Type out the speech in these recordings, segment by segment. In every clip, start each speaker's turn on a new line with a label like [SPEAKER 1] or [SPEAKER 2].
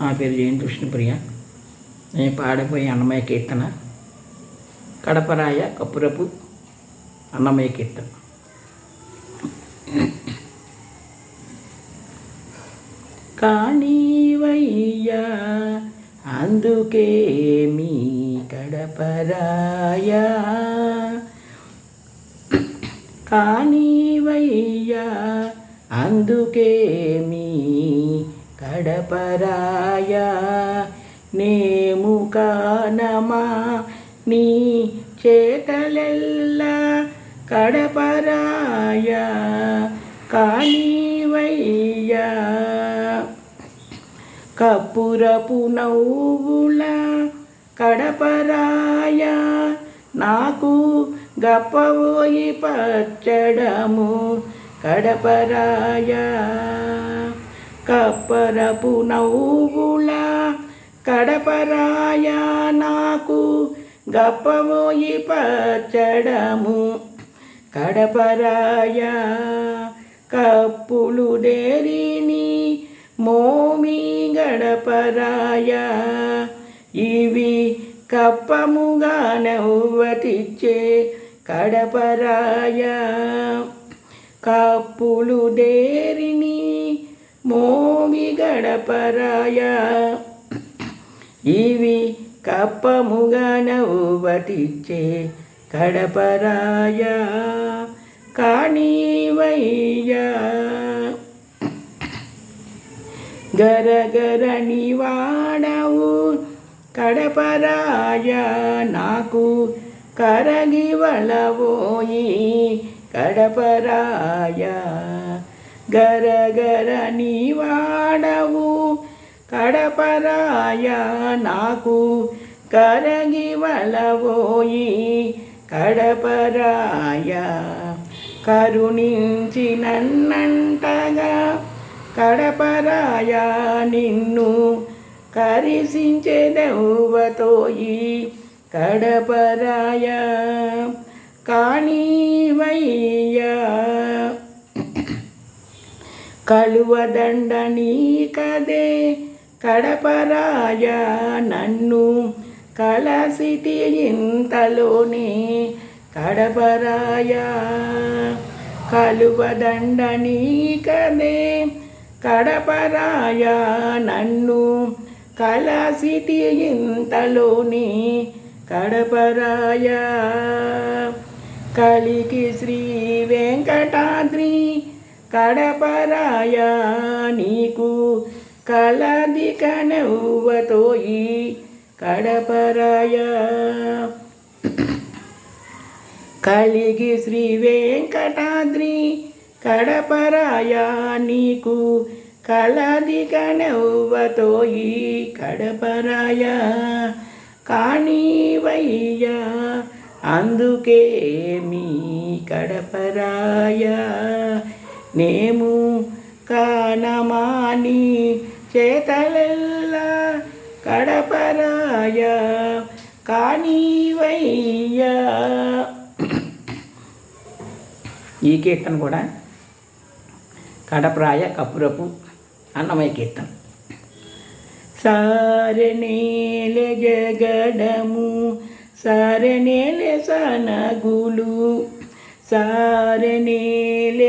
[SPEAKER 1] నా పేరు జయంతి కృష్ణప్రియ నేను పాడబోయే అన్నమయ్య కీర్తన. కడపరాయ కపురపు అన్నమయ్య కీర్తన. కాణీవయ్యా అందుకే మీ కడపరాయా. కానీవయ్యా అందుకే మీ కడపరాయా నేము కానమా నీ చేతలెల్లా కడపరాయా. కానీవయ్యా కపురపు నవ్వుల కడపరాయ. నాకు గప్పవోయి పచ్చడము కడపరాయ. కప్పరపు నవ్వుల కడపరాయ నాకు గప్పమోయి పచ్చడము. కడపరాయ కప్పులు దేరిని మోమి గడపరాయ ఇవి కప్పముగా నవ్వటిచ్చే కడపరాయ కప్పులు దేరిని మోమి గణపరాయ. ఇవి కప్పముగా నవ్వటిచ్చే కడపరాయ. కాణీవయ్యా. గరగరని వాడవు కడపరాయ. నాకు కరగి వలవోయి కడపరాయ. గరగరని వాడవు కడపరాయ నాకు కరగి వలవోయి. కడపరాయ కరుణించి నన్నంటగా. కడపరాయ నిన్ను కరిసించెదవ్వతోయి కడపరాయ కాణీవయ్యా. కలువదండనీ కదే కడపరాయ నన్ను కలసిటి ఇంతలోనే. కడపరాయ కలువదండనీ కదే కడపరాయ నన్ను కలసిటి ఇంతలోనే. కడపరాయ కలికి శ్రీ వెంకటాద్రి కడపరాయ నీకు కలది కనవ్వతోయి కడపరాయ. కలిగి శ్రీ వెంకటాద్రి కడపరాయా నీకు కలది కనవ్వతోయి కడపరాయ. కానీవయ్యా అందుకే మీ కడపరాయ. నేము కానమాని చేతలెల్లా కడపరాయ కానీవయ్యా. ఈ కీర్తన కూడా కడప్రాయ కపురపు అన్నమయ్య కీర్తన. సారనేలె జగడము సారనేలె సనగులు సారనేల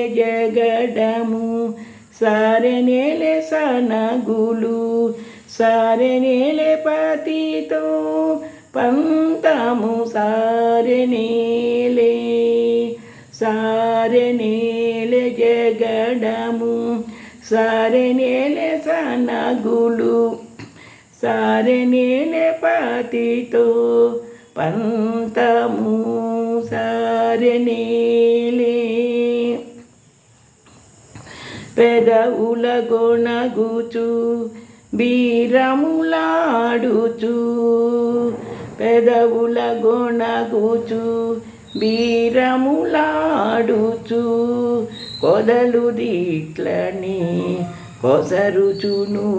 [SPEAKER 1] జగడము సారనేల సనగులు సారనేల పతితో పంతము. సారనేలే సారనేల జగడము. సారనేల సనగులు సారనేల పతితో పంతము. సారనేలే పెదవుల గొనగుచు బీరములాడుచు. పెదవుల గొనగుచు బీరములాడుచు. కొదలు దీట్లని కొసరుచును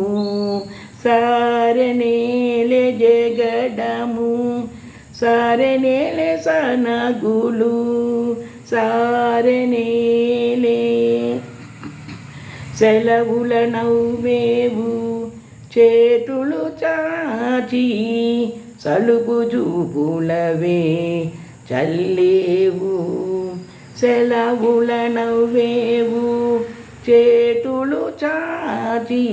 [SPEAKER 1] సారనేలే జగడము సారనేలే సనగులు సారనేలే సెలవుల నవ్వేవు చేతులు చాచి సలుపు చూపులవే చల్లేవు. సెలవుల నవ్వేవు చేతులు చాచి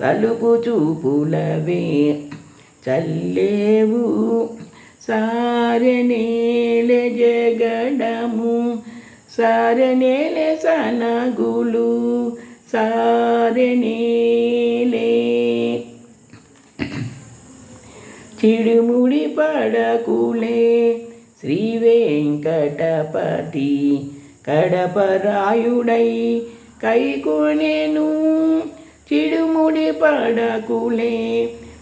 [SPEAKER 1] సలుపు చూపులవే చల్లేవు. సారనేలే జగడము సారనేలే సనగులు సారనేలే చిడుముడి పడకులే శ్రీ వెంకటపతి కడపరాయుడై కైకొనెను చిడుముడి పడకులే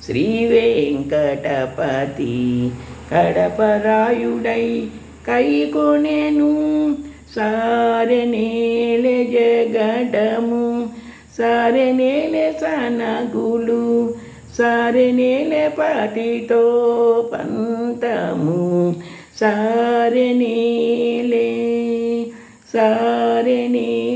[SPEAKER 1] శ్రీ వెంకటపతి కడపరాయుడై కైకొనెను సారనేల జగడము సారనేలే సనగులు నేనే పతితో పంతము. సారనేలే నీ